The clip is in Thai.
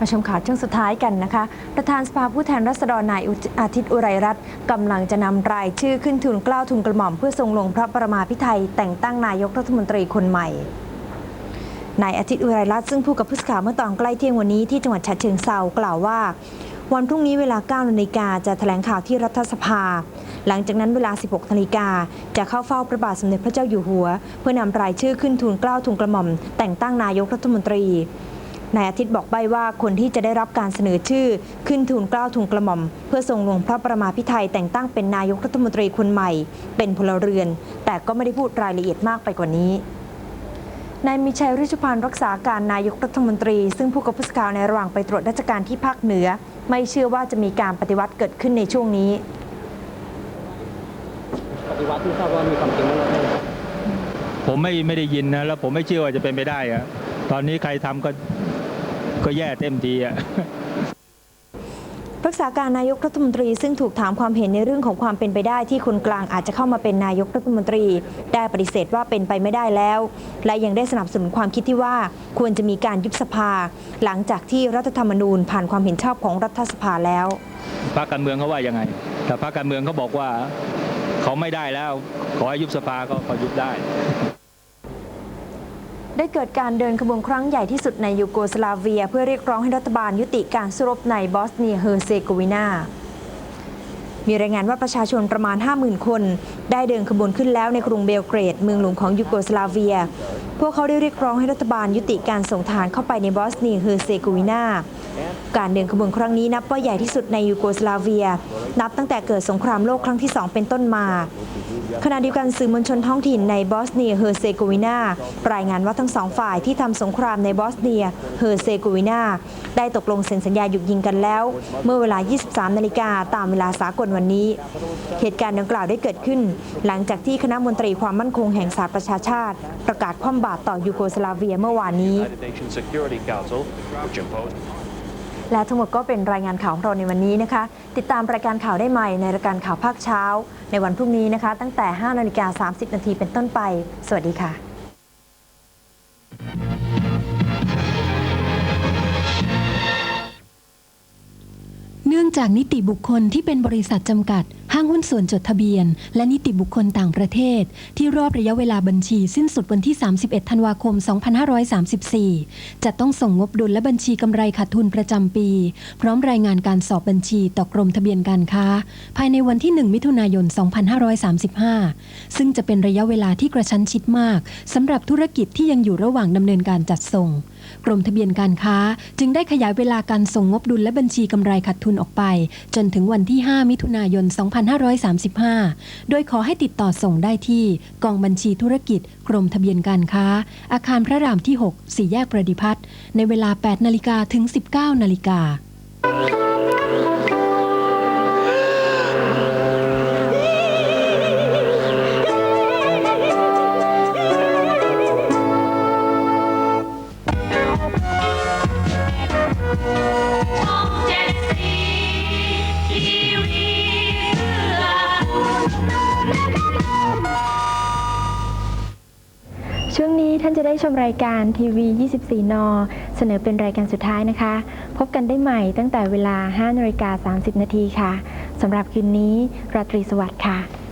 มาชมข่าวช่วงสุดท้ายกันนะคะ ประธานสภาผู้แทนราษฎรนายอาทิตย์อุไรรัตน์กำลังจะนำรายชื่อขึ้นทุนเกล้าทุนกระหม่อมเพื่อทรงลงพระประมาพิไทยแต่งตั้งนายกรัฐมนตรีคนใหม่นายอาทิตย์อุไรรัตน์ซึ่งพูดกับผู้สื่อข่าวเมื่อตอนใกล้เที่ยงวันนี้ที่จังหวัดฉะเชิงเซากล่าวว่า วันพรุ่งนี้เวลา9นาฬิกาจะแถลงข่าวที่รัฐสภา หลังจากนั้นเวลา 16นาฬิกาจะเข้าเฝ้าพระบาทสมเด็จพระเจ้าอยู่หัว เพื่อนำรายชื่อขึ้นทุนเกล้าทุนกระหม่อมแต่งตั้งนายกรัฐมนตรี นายอาทิตย์บอกใบว่าคนที่จะได้รับการเสนอชื่อ ขึ้นทุนเกล้าทุนกระหม่อม เพื่อทรงลงพระประมาพิไทยแต่งตั้งเป็นนายกรัฐมนตรีคนใหม่ เป็นพลเรือน แต่ก็ไม่ได้พูดรายละเอียดมากไปกว่านี้นายมีชัยฤชุพันธ์รักษาการนายกรัฐมนตรี ซึ่งผู้กับผู้สื่อข่าวในระหว่างไปตรวจราชการที่ภาคเหนือ ไม่เชื่อว่าจะมีการปฏิวัติเกิดขึ้นในช่วงนี้ ปฏิวัติที่ทราบว่ามีความจริงไหมครับผมไม่ไม่ได้ยินนะแล้วผมไม่เชื่อว่าจะเป็นไปได้อะตอนนี้ใครทำก็ ก็แย่เต็มทีอะรักษาการนายกรัฐมนตรีซึ่งถูกถามความเห็นในเรื่องของความเป็นไปได้ที่คนกลางอาจจะเข้ามาเป็นนายกรัฐมนตรี ได้ปฏิเสธว่าเป็นไปไม่ได้แล้ว และยังได้สนับสนุนความคิดที่ว่าควรจะมีการยุบสภา หลังจากที่รัฐธรรมนูญผ่านความเห็นชอบของรัฐสภาแล้วพรรคการเมืองเขาว่ายังไง แต่พรรคการเมืองเขาบอกว่าเขาไม่ได้แล้ว ขอให้ยุบสภาก็ก็ยุบได้ ได้เกิดการเดินขบวนครั้งใหญ่ที่สุดในยูโกสลาเวีย เพื่อเรียกร้องให้รัฐบาลยุติการสู้รบในบอสเนียเฮอร์เซโกวีนามีรายงานว่าประชาชนประมาณ 50,000 คน ได้เดินขบวนขึ้นแล้วในกรุงเบลเกรด เมืองหลวงของยูโกสลาเวีย พวกเขาได้เรียกร้องให้รัฐบาลยุติการส่งทหารเข้าไปในบอสเนียเฮอร์เซโกวีนา การเดินขบวนครั้งนี้นับว่าใหญ่ที่สุดในยูโกสลาเวีย นับตั้งแต่เกิดสงครามโลกครั้งที่ 2 เป็นต้นมา ขณะเดียวกันสื่อมวลชนท้องถิ่นในบอสเนียเฮอร์เซโกวีนารายงานว่าทั้งสองฝ่ายที่ทำสงครามในบอสเนียเฮอร์เซโกวีนาได้ตกลงเซ็นสัญญาหยุดยิงกันแล้ว เมื่อเวลา 23 นาฬิกาตามเวลาสากลวันนี้ เหตุการณ์ดังกล่าวได้เกิดขึ้น หลังจากที่คณะมนตรีความมั่นคงแห่งสหประชาชาติ ประกาศคว่ำบาตรต่อยูโกสลาเวียเมื่อวานนี้ และทั้งหมดก็เป็นรายงานข่าวของเราในวันนี้นะคะ ติดตามรายการข่าวได้ใหม่ในรายการข่าวภาคเช้า ในวันพรุ่งนี้นะคะ ตั้งแต่ 5 นาฬิกา 30 นาทีเป็นต้นไป สวัสดีค่ะ จากนิติบุคคลที่เป็นบริษัทจำกัด ห้างหุ้นส่วนจดทะเบียน และนิติบุคคลต่างประเทศ ที่รอบระยะเวลาบัญชีสิ้นสุดวันที่ 31 ธันวาคม 2534 จะต้องส่งงบดุลและบัญชีกำไรขาดทุนประจำปี พร้อมรายงานการสอบบัญชีต่อกรมทะเบียนการค้า ภายในวันที่ 1 มิถุนายน 2535 ซึ่งจะเป็นระยะเวลาที่กระชั้นชิดมากสำหรับธุรกิจที่ยังอยู่ระหว่างดำเนินการจัดส่ง กรมทะเบียนการค้าจึงได้ขยายเวลาการส่งงบดุลและบัญชีกำไรขาดทุนออกไป จนถึงวันที่ 5 มิถุนายน 2535 โดยขอให้ติดต่อส่งได้ที่กองบัญชีธุรกิจ กรมทะเบียนการค้า อาคารพระรามที่ 6 สี่แยกประดิพัฒน์ในเวลา 8 นาฬิกาถึง 19 นาฬิกา ช่วงนี้ท่านจะได้ชมรายการทีวี 24 น เสนอเป็นรายการสุดท้ายนะคะ พบกันได้ใหม่ตั้งแต่เวลา5นาฬิกา30 นาทีค่ะสำหรับคืนนี้ราตรีสวัสดิ์ค่ะ